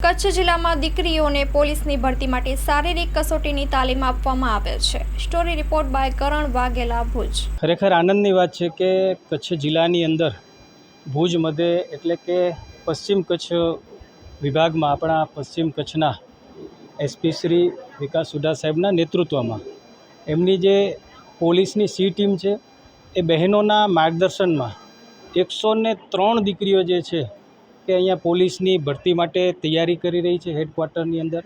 કચ્છ જિલ્લામાં દીકરીઓને પોલીસની ભરતી માટે શારીરિક કસોટીની તાલીમ આપવામાં આવે છે. Story report by Karan Vaghela Bhuj. ખરેખર આનંદની વાત છે કે કચ્છ જિલ્લાની અંદર ભુજ મધ્ય એટલે કે પશ્ચિમ કચ્છ વિભાગમાં આપણા પશ્ચિમ કચ્છના એસપી શ્રી વિકાસ સુડા સાહેબના નેતૃત્વમાં એમની જે પોલીસની સી ટીમ છે એ બહેનોના માર્ગદર્શનમાં એકસો ત્રણ દીકરીઓ જે છે કે અહીંયા પોલીસની ભરતી માટે તૈયારી કરી રહી છે હેડક્વાર્ટરની અંદર.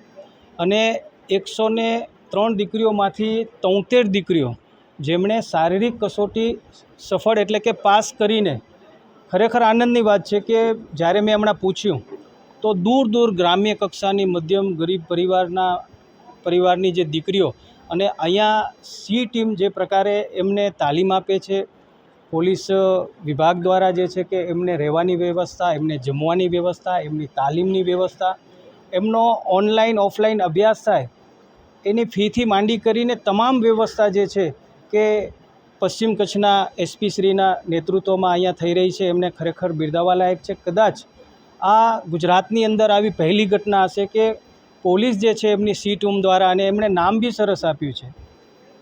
અને એકસો ને ત્રણ દીકરીઓમાંથી તોતેર દીકરીઓ જેમણે શારીરિક કસોટી સફળ એટલે કે પાસ કરીને ખરેખર આનંદની વાત છે કે જ્યારે મેં હમણાં પૂછ્યું, તો દૂર દૂર ગ્રામ્ય કક્ષાની મધ્યમ ગરીબ પરિવારના, પરિવારની જે દીકરીઓ અને અહીંયા સી ટીમ જે પ્રકારે એમને તાલીમ આપે છે પોલીસ વિભાગ દ્વારા જે છે કે એમને રહેવાની વ્યવસ્થા, એમને જમવાની વ્યવસ્થા, એમની તાલીમની વ્યવસ્થા, એમનો ઓનલાઈન, ઓફલાઈન અભ્યાસ થાય, એની ફીથી માંડી કરીને તમામ વ્યવસ્થા જે છે કે પશ્ચિમ કચ્છના એસપી શ્રીના નેતૃત્વમાં અહીંયા થઈ રહી છે. એમને ખરેખર બિરદાવા લાયક છે. કદાચ આ ગુજરાતની અંદર આવી પહેલી ઘટના હશે કે પોલીસ જે છે એમની સી ટીમ દ્વારા અને એમણે નામ બી સરસ આપ્યું છે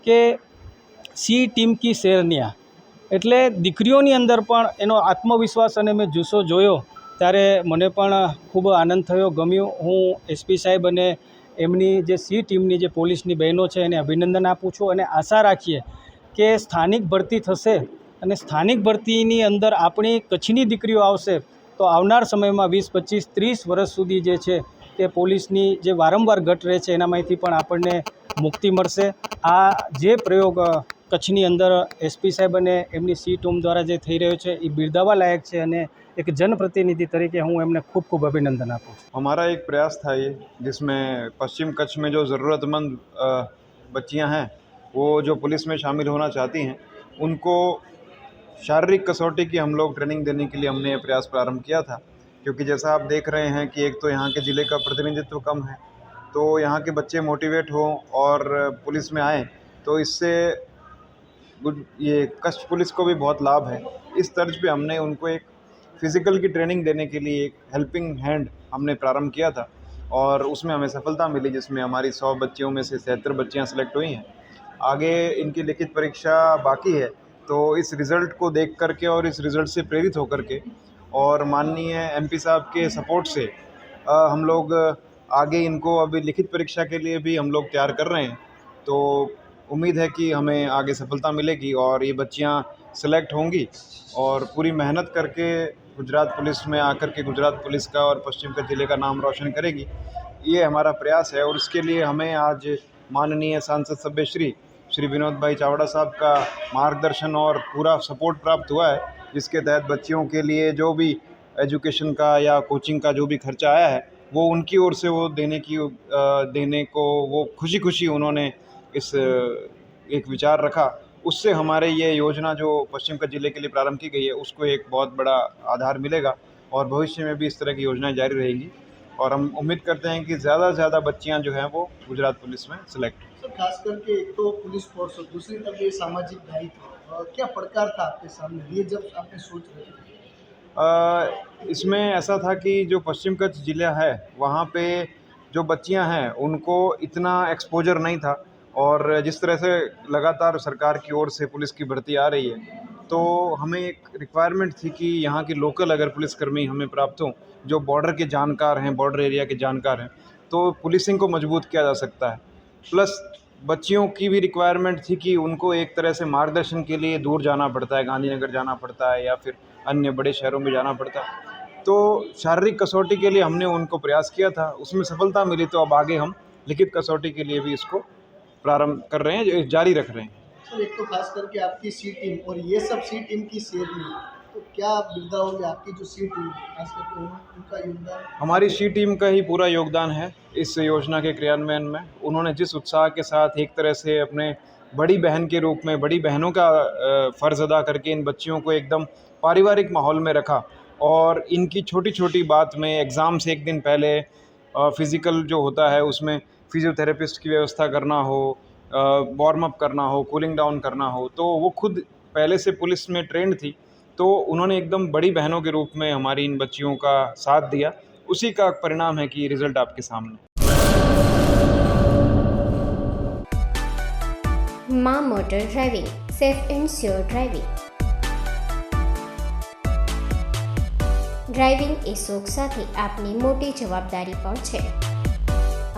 કે સી ટીમ કી શેરનિયા એટલે દીકરીઓની અંદર પણ એનો આત્મવિશ્વાસ અને મેં જુસ્સો જોયો ત્યારે મને પણ ખૂબ આનંદ થયો, ગમ્યું. હું એસપી સાહેબ અને એમની જે સી ટીમની જે પોલીસની બહેનો છે એને અભિનંદન આપું છું અને આશા રાખીએ કે સ્થાનિક ભરતી થશે અને સ્થાનિક ભરતીની અંદર આપણી કચ્છની દીકરીઓ આવશે તો આવનાર સમયમાં વીસ, પચીસ, ત્રીસ વર્ષ સુધી જે છે કે પોલીસની જે વારંવાર ઘટ રહે છે એનામાંથી પણ આપણને મુક્તિ મળશે. આ જે પ્રયોગ કચ્છની અંદર એસપી સાહેબ અને એમની સી ટીમ દ્વારા જે થઈ રહ્યો છે એ બિરદાવવા લાયક છે અને એક જનપ્રતિનિધિ તરીકે હું એમને ખૂબ ખૂબ અભિનંદન આપું છું हमारा एक प्रयास था ये जिसमें पश्चिम कच्छ में जो ज़रूरतमंद अ, बच्चियां हैं वो जो पुलिस में शामिल होना चाहती हैं उनको शारीरिक कसौटी की हम लोग ट्रेनिंग देने के लिए हमने ये प्रयास प्रारंभ किया था क्योंकि जैसा आप देख रहे हैं कि एक तो यहाँ के ज़िले का प्रतिनिधित्व कम है तो यहाँ के बच्चे मोटिवेट हों और पुलिस में आएँ तो इससे गुड- ये कच्छ पुलिस को भी बहुत लाभ है। इस तर्ज पे हमने उनको एक फ़िज़िकल की ट्रेनिंग देने के लिए एक हेल्पिंग हैंड हमने प्रारंभ किया था और उसमें हमें सफलता मिली जिसमें हमारी सौ बच्चियों में से तिहत्तर बच्चियाँ सेलेक्ट हुई हैं। आगे इनकी लिखित परीक्षा बाकी है तो इस रिज़ल्ट को देख करके और इस रिज़ल्ट से प्रेरित होकर के और माननीय एमपी साहब के सपोर्ट से अ, हम लोग आगे इनको अभी लिखित परीक्षा के लिए भी हम लोग तैयार कर रहे हैं। तो उम्मीद है कि हमें आगे सफलता मिलेगी और ये बच्चियाँ सेलेक्ट होंगी और पूरी मेहनत करके गुजरात पुलिस में आकर के गुजरात पुलिस का और पश्चिम कच्छ ज़िले का नाम रोशन करेगी। ये हमारा प्रयास है और इसके लिए हमें आज माननीय सांसद सभ्य श्री श्री विनोद भाई चावड़ा साहब का मार्गदर्शन और पूरा सपोर्ट प्राप्त हुआ है, जिसके तहत बच्चियों के लिए जो भी एजुकेशन का या कोचिंग का जो भी खर्चा आया है, वो उनकी ओर से वो देने की देने को वो खुशी खुशी उन्होंने इस एक विचार रखा उससे हमारे ये योजना जो पश्चिम कच्छ ज़िले के लिए प्रारंभ की गई है उसको एक बहुत बड़ा आधार मिलेगा और भविष्य में भी इस तरह की योजनाएँ जारी रहेंगी। और हम उम्मीद करते हैं कि ज़्यादा से ज़्यादा बच्चियाँ जो हैं वो गुजरात पुलिस में सेलेक्ट सर खास करके एक तो पुलिस फोर्स और दूसरी तरफ़ ये सामाजिक दायित्व क्या प्रकार था आपके सामने? ये जब आपने सोच रहे थे। इसमें ऐसा था कि जो पश्चिम कच्छ ज़िला है वहाँ पे जो बच्चियाँ हैं उनको इतना एक्सपोजर नहीं था। और जिस तरह से लगातार सरकार की ओर से पुलिस की भर्ती आ रही है तो हमें एक रिक्वायरमेंट थी कि यहाँ के लोकल अगर पुलिसकर्मी हमें प्राप्त हों, जो बॉर्डर के जानकार हैं बॉर्डर एरिया के जानकार हैं तो पुलिसिंग को मज़बूत किया जा सकता है। प्लस बच्चियों की भी रिक्वायरमेंट थी कि उनको एक तरह से मार्गदर्शन के लिए दूर जाना पड़ता है, गांधीनगर जाना पड़ता है या फिर अन्य बड़े शहरों में जाना पड़ता है। तो शारीरिक कसौटी के लिए हमने उनको प्रयास किया था, उसमें सफलता मिली तो अब आगे हम लिखित कसौटी के लिए भी इसको प्रारंभ कर रहे हैं जो जारी रख रहे हैं। सर एक तो खास करके आपकी सी टीम और ये सब सी टीम की शेरनी तो क्या बिरदा होगी? आपकी जो सी टीम खास करके उनका योगदान? हमारी शी टीम का ही पूरा योगदान है इस योजना के क्रियान्वयन में। उन्होंने जिस उत्साह के साथ एक तरह से अपने बड़ी बहन के रूप में बड़ी बहनों का फ़र्ज़ अदा करके इन बच्चियों को एकदम पारिवारिक माहौल में रखा और इनकी छोटी छोटी बात में एग्ज़ाम से एक दिन पहले फ़िज़िकल जो होता है उसमें फ़िज़ियोथेरेपिस्ट की व्यवस्था करना हो वार्म अप करना हो कूलिंग डाउन करना हो तो वो खुद पहले से पुलिस में ट्रेंड थी तो उन्होंने एकदम बड़ी बहनों के रूप में हमारी इन बच्चियों का साथ दिया उसी का परिणाम है कि रिजल्ट आपके सामने માં motor driving safe and sure driving driving એ શોખ સાથે આપની મોટી જવાબદારી પણ છે